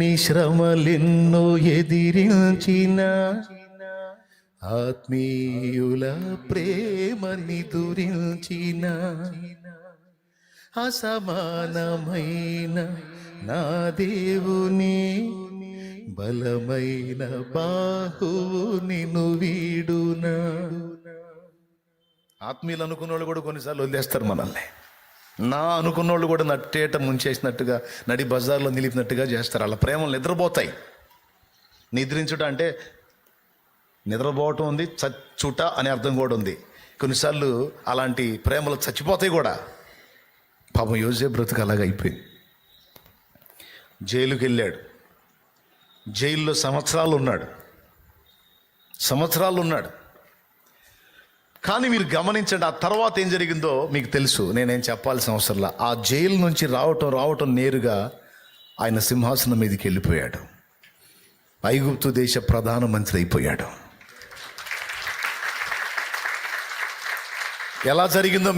నీ శ్రమలెన్నో ఎదిరించిన ఆత్మీయుల ప్రేమని దురించిన అసమానమైన నా దేవుని బలమైన బాహువు నిన్ను వీడునా? ఆత్మీయులు అనుకున్నోళ్ళు కూడా కొన్నిసార్లు వదిలేస్తారు మనల్ని. నా అనుకున్నోళ్ళు కూడా నట్టేట ముంచేసినట్టుగా నడి బజార్లో నిలిపినట్టుగా చేస్తారు. అలా ప్రేమలు నిద్రపోతాయి. నిద్రించుట అంటే నిద్రపోవటం ఉంది చచ్చుట అనే అర్థం కూడా ఉంది. కొన్నిసార్లు అలాంటి ప్రేమలు చచ్చిపోతాయి కూడా. పాపం యోజే బ్రతుకు అలాగ అయిపోయింది. జైలుకి వెళ్ళాడు. జైల్లో సంవత్సరాలు ఉన్నాడు. సంవత్సరాలు ఉన్నాడు. కానీ మీరు గమనించండి ఆ తర్వాత ఏం జరిగిందో మీకు తెలుసు. నేనేం చెప్పాల్సిన అవసరంలా ఆ జైలు నుంచి రావటం రావటం నేరుగా ఆయన సింహాసనం మీదకి వెళ్ళిపోయాడు. ఐగుప్తు దేశ ప్రధానమంత్రి అయిపోయాడు. ఎలా జరిగిందో